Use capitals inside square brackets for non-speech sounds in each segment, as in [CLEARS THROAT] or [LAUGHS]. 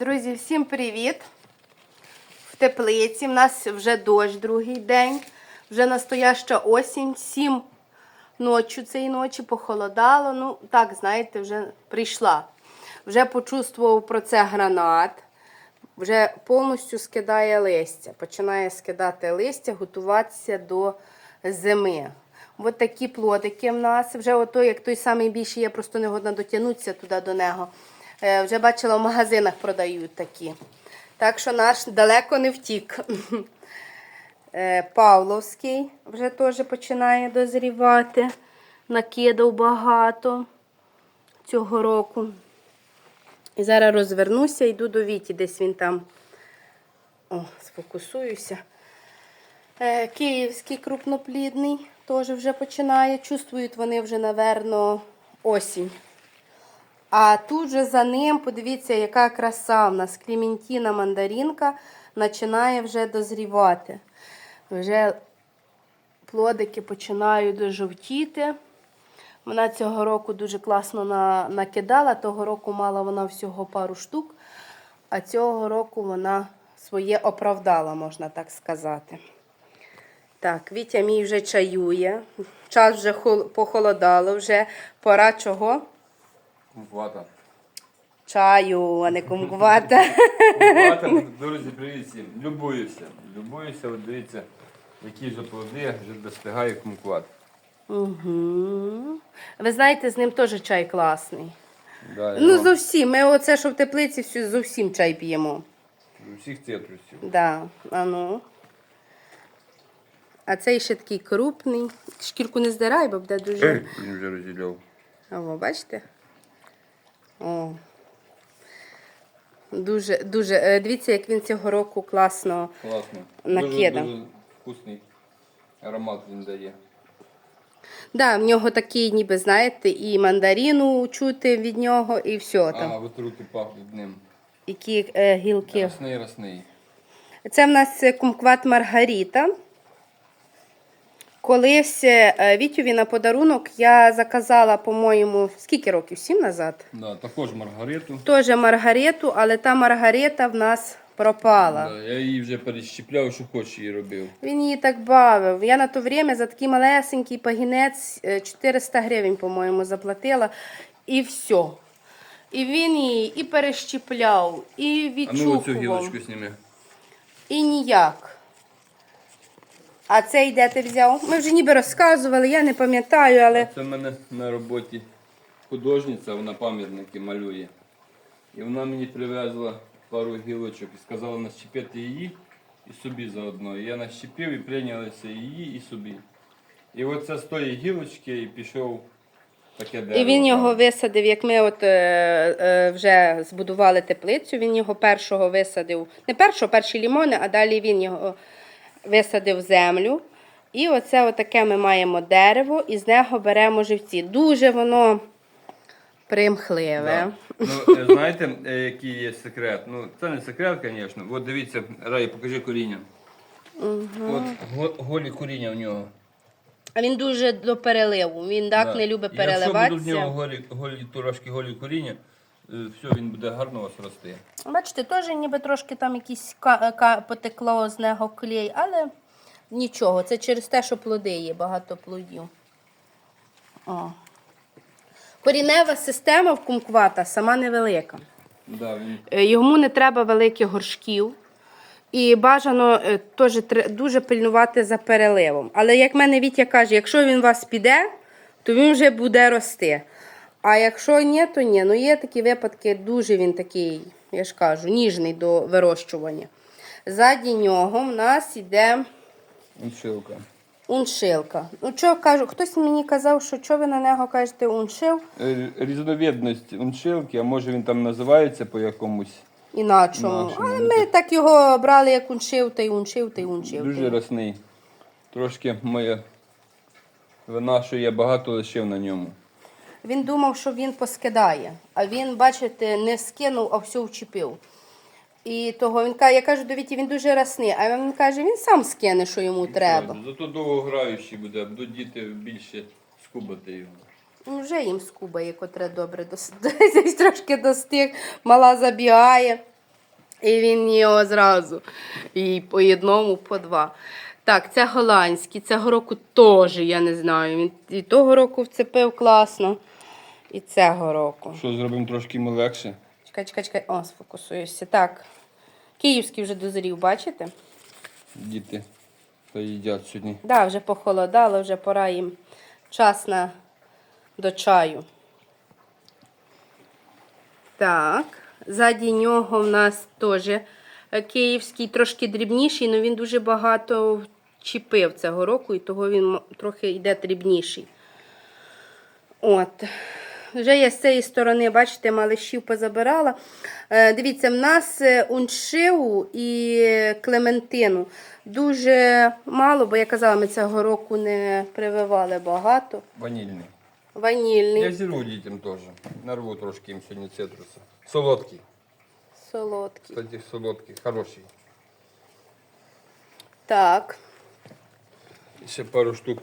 Друзі, всім привіт! В теплиці. У нас вже дощ другий день, вже настояща осінь, сім ночі цієї ночі похолодало. Ну, так, знаєте, вже прийшла. Вже почувствував про це гранат, вже повністю скидає листя. Починає скидати листя, готуватися до зими. Ось такі плодики в нас. Вже ото, як той самий більший, я просто не годна дотягнутися туди до нього. Е, Вже бачила, в магазинах продають такі. Так що наш далеко не втік. [LAUGHS] Е, Павловський вже теж починає дозрівати. Накидав багато цього року. І зараз розвернуся, йду до Віті, десь він там. О, сфокусуюся. Е, Київський крупноплідний теж вже починає. Чувствують вони вже, наверно, осінь. А тут же за ним, подивіться, яка краса в нас. Клементіна мандаринка починає вже дозрівати. Вже плодики починають дожовтіти. Вона цього року дуже класно на, накидала. Того року мала вона всього пару штук, а цього року вона своє оправдала, можна так сказати. Так, Вітя мій вже чаює. Час вже похолодало, вже пора чого? Кумквата. Чаю, а не кумкувати. Кумквата, друзі, привіт всім. Любуюся. Любуюся, от дивіться, які вже плоди, вже достигає кумкват. Угу. Ви знаєте, з ним теж чай класний. Да, Ну, його зовсім. Ми оце, що в теплиці, всю, зовсім чай п'ємо. з усіх цитрусів. Да, а ну. А цей ще такий крупний. Шкірку не здирай, бо буде дуже. [CLEARS THROAT] Він вже розділяв. А бачите? О. Дуже, дуже. е, Дивіться, як він цього року класно. Класно. Накидав. Дуже, дуже вкусний аромат він дає. Да, в нього такий, ніби, знаєте, і мандарину чути від нього, і все там. А, от руки пахнуть ним. Які е, гілки. Росний, росний. Це в нас е, кумкват Маргаріта. Колись е, Вітюві на подарунок я заказала, по-моєму, скільки років? Сім назад. Да, також маргариту. Теж Маргариту, але та Маргарита в нас пропала. Да, я її вже перещіпляв, що хоч її робив. Він її так бавив. Я на то время за такий малесенький пагінець е, 400 гривень, по-моєму, заплатила. І все. І він її і перещіпляв, і А ну оцю гілочку зніми. І ніяк. А цей де ти взяв? Ми вже ніби розказували, я не пам'ятаю, але Це в мене на роботі художниця, вона пам'ятники малює. І вона мені привезла пару гілочок і сказала нащепити її і собі заодно. І я нащепив і прийнялися її і собі. І оце з тої гілочки і пішов таке дерево. і він його висадив, як ми от е, е, вже збудували теплицю, він його першого висадив, не першого, перші лімони, а далі він його висадив землю. І оце отаке ми маємо дерево, і з нього беремо живці. Дуже воно примхливе. Да. Ну, е, знаєте, е, який є секрет? Ну, це не секрет, звісно. От дивіться, Рай, покажи коріння. От голі коріння в нього. А він дуже до переливу. Він так Да. не любить Якщо будуть в нього голі, голі, трошки голі коріння, все, він буде гарно у вас рости. Бачите, теж ніби трошки там ка- потекло з нього клей, але нічого. Це через те, що плоди є, багато плодів. О. Корінева система в кумквата сама невелика. Да, він... Е, Йому не треба великих горшків. І бажано е, теж дуже пильнувати за переливом. Але як мене Вітя каже, якщо він у вас піде, то він вже буде рости. А якщо ні, то ні. Ну є такі випадки, дуже він такий, я ж кажу, ніжний до вирощування. Ззаді нього в нас йде Уншилка. уншилка. Ну, що кажу, хтось мені казав, що що ви на нього кажете уншил, Е, Різновидність уншилки, а може він там називається по якомусь. іначому. Нашому. Але ми так його брали, як уншив, та й уншив, та й уншив. Дуже росний. Трошки моя вина, що я багато лишив на ньому. Він думав, що він поскидає, а він, бачите, не скинув, а все вчепив. І того він каже, я кажу до Віті, він дуже росний, а він каже, він сам скине, що йому треба. Зато довго граючий буде, будуть діти більше скубати його. Ну, вже їм скубає, котре добре дос... [LAUGHS] трошки достиг, мала забігає. І він його зразу. І по одному, по два. Так, це голландський. Цього року теж, я не знаю. Він і того року вцепив класно, і цього року. Що зробимо трошки легше? Чекай, чекай, чекай. О, сфокусуюся. Так. Київський вже дозрів, бачите? Діти поїдять сьогодні. Так, да, вже похолодало, вже пора їм час на до чаю. Так, ззаді нього в нас теж е, київський, трошки дрібніший, але він дуже багато чіпив цього року, і того він трохи йде дрібніший. От. Вже я з цієї сторони, бачите, малишів позабирала. Е, дивіться, в нас е, уншиву і клементину дуже мало, бо я казала, ми цього року не прививали багато. Ванільний. Ванільний, Я зірву дітям теж. Нарву трошки їм сьогодні цитруса. Солодкий. солодкий. Кстати, солодкий, хороший. Так. Ще пару штук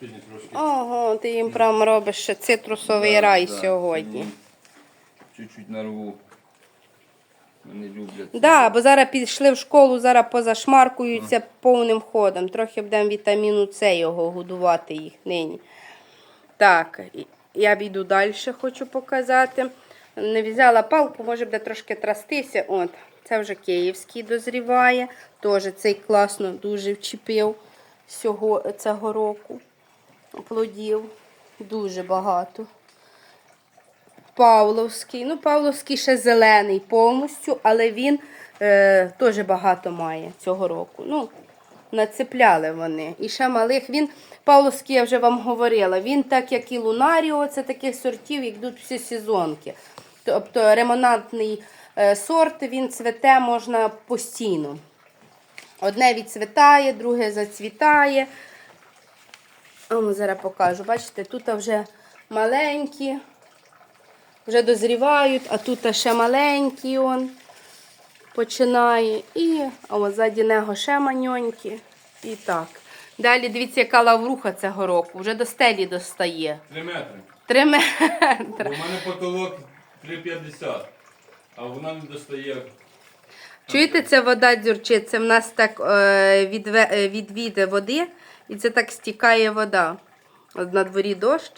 сьогодні трошки. Ого, ти їм прям робиш ще цитрусовий Да, рай да, сьогодні. сьогодні Чуть-чуть нарву. Вони люблять. Да, бо зараз пішли в школу, зараз позашмаркуються повним ходом. Трохи будемо вітаміну С його годувати їх нині. Так, і- я піду далі, хочу показати. Не взяла палку, може буде трошки трастися. От, це вже київський дозріває. Теж цей класно дуже вчепив цього, цього року. Плодів. Дуже багато. Павловський. Ну, Павловський ще зелений повністю, але він е, теж багато має цього року. Ну, нацепляли вони. І ще малих. Він, Павловський, я вже вам говорила, він так як і Лунаріо, це таких сортів, йдуть всі сезонки. Тобто ремонантний е, сорт, він цвете можна постійно. Одне відцвітає, друге зацвітає. А ну, зараз покажу. Бачите, тут вже маленькі, вже дозрівають, а тут ще маленький он починає. І от ззаді нього ще маньонькі. І так. Далі дивіться, яка лавруха цього року. Вже до стелі достає. Три метри. Три метри. У мене потолок 3,50, а вона не достає. Чуєте, ця вода дзюрчить? Це в нас так е, відве, е, відвіде води, і це так стікає вода. От на дворі дощ.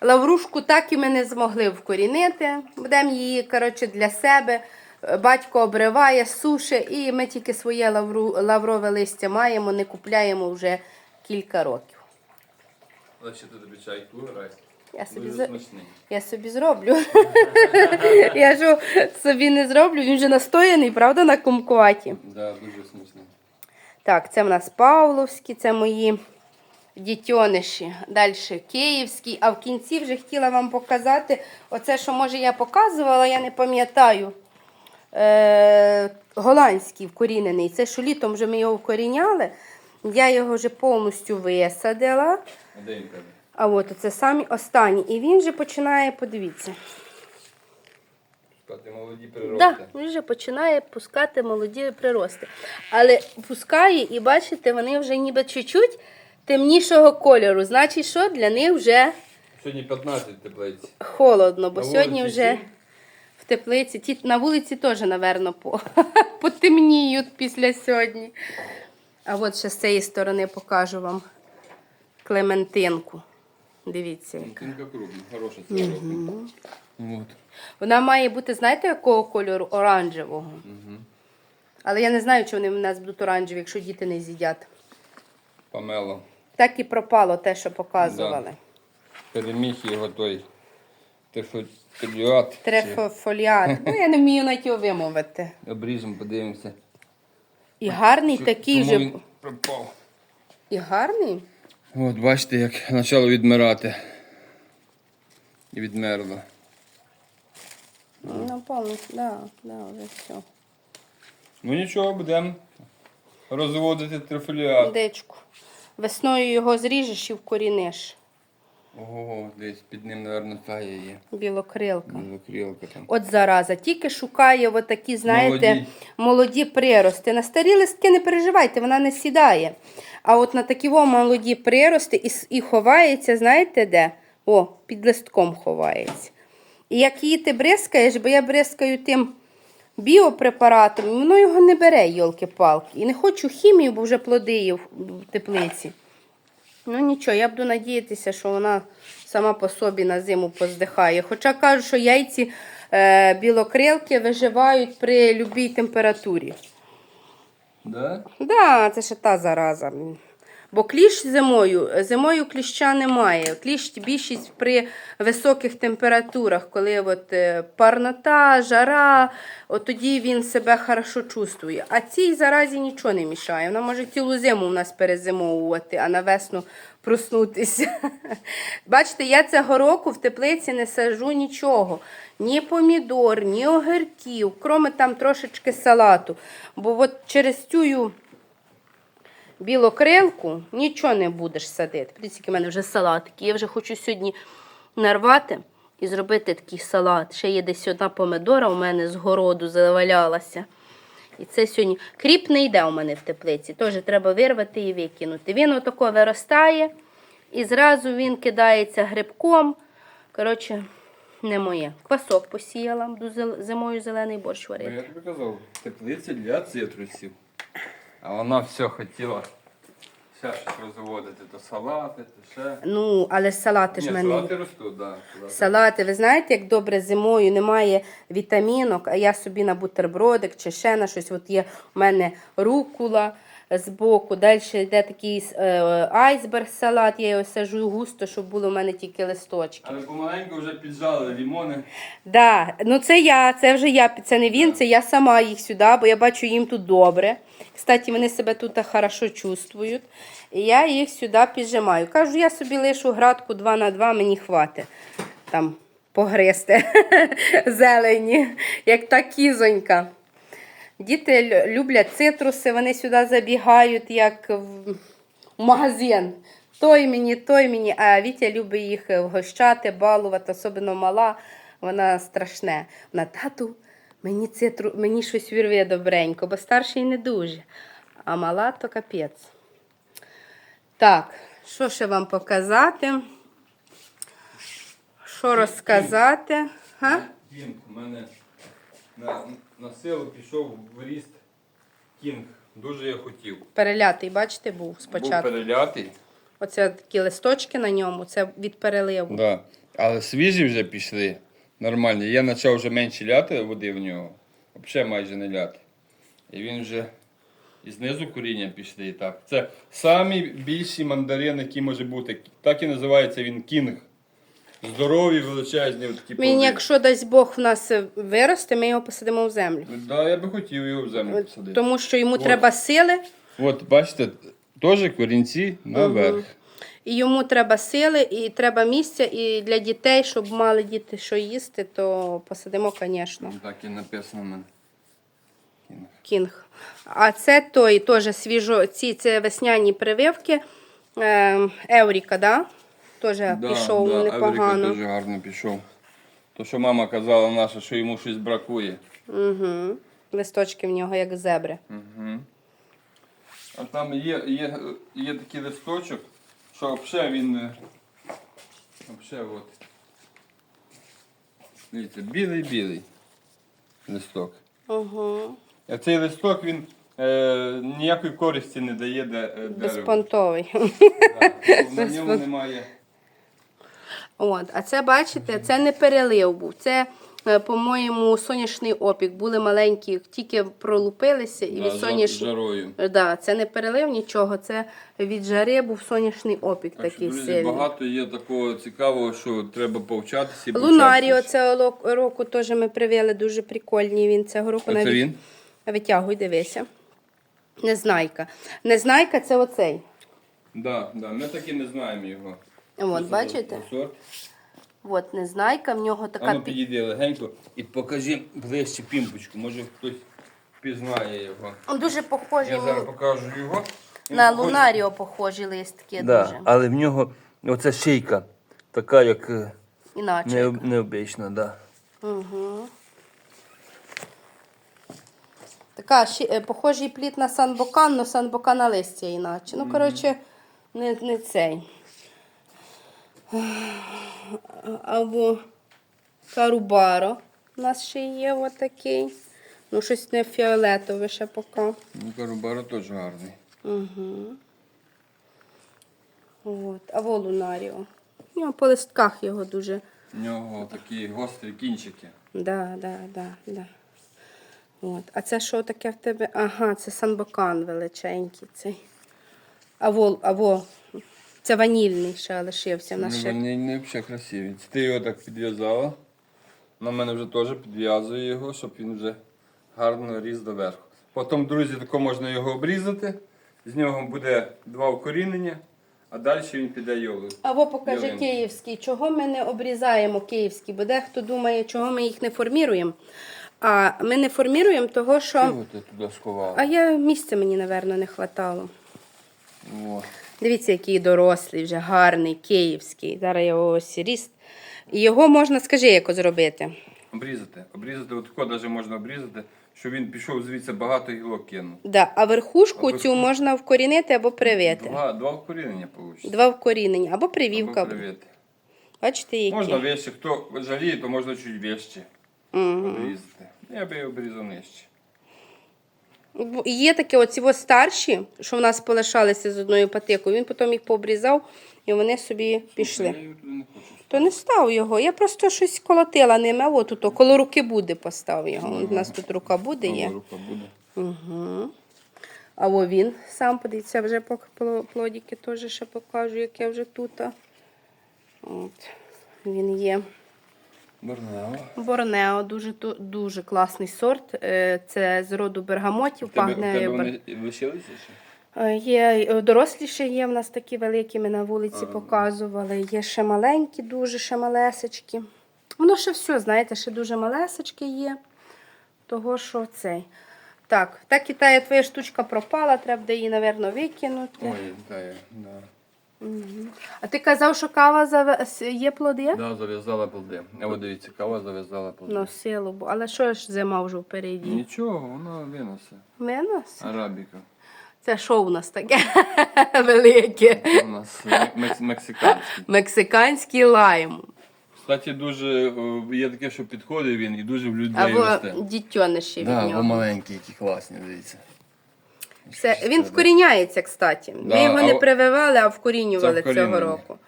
Лаврушку так і ми не змогли вкорінити. Будемо її коротше, для себе. Батько обриває, суше, і ми тільки своє лавру, лаврове листя маємо, не купляємо вже кілька років. Але ще ти тобі чай курай. Я собі, Дуже смачний. я собі зроблю. [LAUGHS] я ж собі не зроблю, він вже настояний, правда, на кумкваті. Да, дуже смачний. Так, це в нас Павловські, це мої дітьониші. Далі київський. А в кінці вже хотіла вам показати оце, що може я показувала, я не пам'ятаю. Е, голландський вкорінений. Це що літом вже ми його вкоріняли. Я його вже повністю висадила. А де він тебе? А от це самі останні. І він вже починає, подивіться. Спати молоді прирости. Так, да, він вже починає пускати молоді прирости. Але пускає, і бачите, вони вже ніби чуть-чуть темнішого кольору. Значить, що для них вже Сьогодні 15 теплиць. холодно, бо На сьогодні вулиці вже в теплиці. Ті, на вулиці теж, напевно, по, [LAUGHS] потемніють після сьогодні. А от ще з цієї сторони покажу вам клементинку. Дивіться. яка. Тінка крупна, хороша цього року. От. Вона має бути, знаєте, якого кольору? Оранжевого. Угу. Але я не знаю, чи вони в нас будуть оранжеві, якщо діти не з'їдять. Памело. Так і пропало те, що показували. Переміг його той тефоліат. Трефофоліат. [LAUGHS] Ну, я не вмію навіть його вимовити. Обріжемо, подивимося. І гарний такий же. він пропав. І гарний. От, бачите, як почало відмирати. І відмерло. Ну, повністю, да, да, вже все. Ну нічого, будемо розводити трифоліат. Дечку. Весною його зріжеш і вкоріниш. Ого, десь під ним, мабуть, тая є. Білокрилка. Білокрилка там. От зараза, тільки шукає от такі, знаєте, Молоді. молоді, прирости. На старі листки не переживайте, вона не сідає. А от на такі во молоді прирости і, і ховається, знаєте де? О, під листком ховається. І як її ти бризкаєш, бо я бризкаю тим біопрепаратом, воно його не бере, йолки-палки. І не хочу хімію, бо вже плоди є в в теплиці. Ну нічого, я буду надіятися, що вона сама по собі на зиму поздихає. Хоча кажуть, що яйці е, білокрилки виживають при будь-якій температурі. Да? Да, це ще та зараза. Бо кліщ зимою, зимою кліща немає. Кліщ більшість при високих температурах, коли от е, парнота, жара, от тоді він себе хорошо чувствує. А цій заразі нічого не мішає. Вона може цілу зиму у нас перезимовувати, а на весну проснутися. [LAUGHS] Бачите, я цього року в теплиці не сажу нічого. Ні помідор, ні огірків, кроме там трошечки салату. Бо от через цю білокрилку нічого не будеш садити. Подивіться, які в мене вже салатики. Я вже хочу сьогодні нарвати і зробити такий салат. Ще є десь одна помидора у мене з городу завалялася. І це сьогодні. Кріп не йде у мене в теплиці. Теж треба вирвати і викинути. Він отако виростає і зразу він кидається грибком. Коротше, не моє. Квасок посіяла, буду зимою зелений борщ варити. Я тобі казав, теплиці для цитрусів. А вона все хотіла ще щось розводити, то салати, то ще. Ну, але салати ж Ні, мене. салати ростуть, так. Да, Салати, ви знаєте, як добре зимою немає вітамінок, а я собі на бутербродик чи ще на щось. От є у мене рукула збоку, далі йде такий е, айсберг салат, я його сажу густо, щоб було в мене тільки листочки. Але помаленьку вже піджали лімони. Да, ну це я, це вже я, це не він, це я сама їх сюди, бо я бачу їм тут добре. Кстати, вони себе тут хорошо чувствують. І я їх сюди піджимаю. Кажу, я собі лишу градку 2 на 2, мені хватить. Там погризти [LAUGHS] зелені, як та кізонька. Діти люблять цитруси, вони сюди забігають, як в магазин. Той мені, той мені, а Вітя любить їх вгощати, балувати, особливо мала, вона страшне. Вона тату, мені цитру, мені щось вірве добренько, бо старший не дуже. А мала то капець. Так, що ще вам показати? Що розказати? Кінг. У мене на, на силу пішов в ріст кінг. Дуже я хотів. Перелятий, бачите, був спочатку. Був перелятий. Оце такі листочки на ньому, це від переливу. Да. Але свіжі вже пішли. Нормальні. Я почав вже менше ляти води в нього. Взагалі майже не ляти. І він вже і знизу коріння пішли і так. Це самі більші мандарини, які може бути. Так і називається він кінг. Здорові, величезні такі Він, плоди. якщо дасть Бог в нас виросте, ми його посадимо в землю. Да, я би хотів його в землю посадити. Тому що йому От. треба сили, От, бачите, теж корінці наверх. І йому треба сили, і треба місця, і для дітей, щоб мали діти що їсти, то посадимо, звісно, Так і написано в мене. Кінг. А це той теж свіжо, ці це весняні прививки. Е, Евріка, да? Теж пішов да, непогано. Авріка дуже гарно пішов. То, що мама казала наша, що йому щось бракує. Угу. Листочки в нього, як зебри. Угу. А там є, є, є такий листочок, що взагалі він. е, Взагалі от. Дивіться, білий-білий листок. Угу. А цей листок він е, ніякої користі не дає де, е, дереву. Безпонтовий. Так, На ньому немає. От, а це, бачите, це не перелив був. Це, по-моєму, сонячний опік. Були маленькі, тільки пролупилися і Да, від сонячного. жарою. Да, це не перелив нічого, це від жари був сонячний опік Так що, такий друзі, сильний. багато є такого цікавого, що треба повчатися. Лунаріо цього року теж ми привели, дуже прикольні. Він цього року Оце навіть він? витягуй, дивися. Незнайка. Незнайка це оцей. Да, да, ми так і не знаємо його. От, бачите? сорт? От незнайка, в нього А така ну пі- підійди легенько і покажи ближче пімпочку. Може хтось впізнає його. Він дуже похожий Я зараз на, покажу його. Він на похожий- лунаріо похожі листки Да, дуже. але в нього оця шийка така, як е, Іначе. не, необична, да. Угу. Така ще, е, похожий плід на санбокан, але санбокана листя іначе. Ну, коротше, не, не цей. Або карубаро. У нас ще є отакий. Ну, щось не фіолетове ще поки. Ну, кажу, баро теж гарний. Угу. От. А во лунаріо. Ну, по листках його дуже. У нього такі гострі кінчики. Да, да, да, да. От. А це що таке в тебе? Ага, це санбокан величенький цей. А во, а во, це ванільний ще лишився. В нас ще... Вони не взагалі красиві. Це ти його так підв'язала. На мене вже теж підв'язує його, щоб він вже гарно ріс доверху. Потім, друзі, тако можна його обрізати. З нього буде два укорінення, а далі він піде йолою. А во покажи Ялинки. київський. Чого ми не обрізаємо київський? Бо дехто думає, чого ми їх не форміруємо. А ми не форміруємо того, що. Чого ти туди сховала? А я місця мені, напевно, не хватало. О. Дивіться, який дорослий, вже гарний, київський. Зараз його ось ріст. І його можна, скажи, як зробити. Обрізати. Обрізати, отако навіть можна обрізати, щоб він пішов звідси багато гілок кинув. Да. А верхушку А цю верху- можна вкорінити або привити. Два, два вкорінення вийде. Два вкорінення, або привівка. Або привити. Бачите, які? Можна вище, хто жаліє, то можна чуть вище обрізати. Я би обрізав нижче. Є такі оці ось старші, що в нас полишалися з одною патикою. Він потім їх пообрізав і вони собі пішли. То не став його. Я просто щось колотила ними. От тут, коло руки буде постав його. У нас тут рука буде є. Угу. А о він сам подивіться, вже плодики теж ще покажу, як я вже тут. От. Він є. Борнео. Борнео, дуже, дуже класний сорт. Е, Це з роду бергамотів. Тебе, Пахне тебе вони лишилися ще? Е, Є е, доросліші є в нас такі великі, ми на вулиці показували. Є ще маленькі, дуже ще малесечки. Воно ще все, знаєте, ще дуже малесечки є. Того, що цей. Так, та Китая твоя штучка пропала, треба її, напевно, викинути. Ой, да, я, А ти казав, що кава с- є плоди? Да, зав'язала плоди. А от дивіться, кава зав'язала плоди. Ну, силу, бо- але що ж зима вже впереді? Нічого, вона винесе. Минус? Арабіка. Це що у нас таке [LAUGHS] велике? У нас мекс- мексиканський. Мексиканський лайм. Кстати, дуже е, є таке, що підходить він і дуже в людей Або росте. дітьониші від Да, нього. маленькі, які класні, дивіться. Це, він вкоріняється, кстати. Ми Да, його а не прививали, а вкорінювали Це цього року.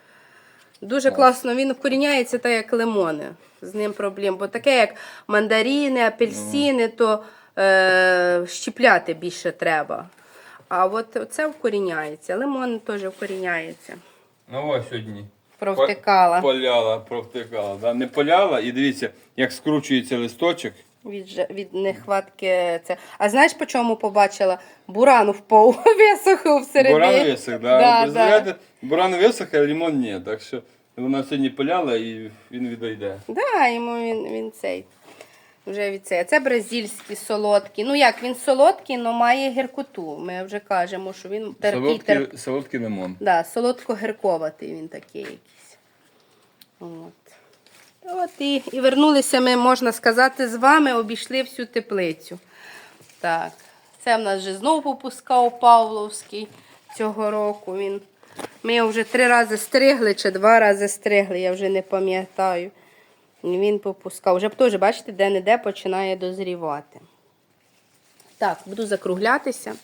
Дуже класно, він вкоріняється так, як лимони. З ним проблем. Бо таке, як мандарини, апельсини, то е, щіпляти більше треба. А от це вкоріняється. Лимон теж вкоріняється. Ну ось сьогодні. Провтикала. Поляла, провтикала. Да? Не поляла, і дивіться, як скручується листочок. Від, від нехватки це. А знаєш, по чому побачила? Буран впав, [LAUGHS] висохав всередині. Буран висох, да? Да, Представляєте, буран висох, а лимон ні. Так що вона сьогодні поляла і він відійде. Да, йому він, він цей. Вже від цей. А Це бразильський солодкий. Ну як, він солодкий, але має гіркоту. Ми вже кажемо, що він терпкий. Терп... Солодкий, солодкий лимон. Да, солодко-гірковатий він такий якийсь. От. От і, і вернулися ми, можна сказати, з вами, обійшли всю теплицю. Так, це в нас вже знову попускав Павловський цього року. Він, ми його вже три рази стригли чи два рази стригли, я вже не пам'ятаю. Він попускав. Вже теж, бачите, де-не-де починає дозрівати. Так, буду закруглятися.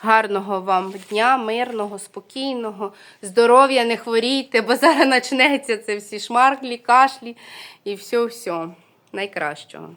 Гарного вам дня, мирного, спокійного, здоров'я, не хворійте, бо зараз [LAUGHS] почнеться це всі шмарклі, кашлі і все-все. Найкращого.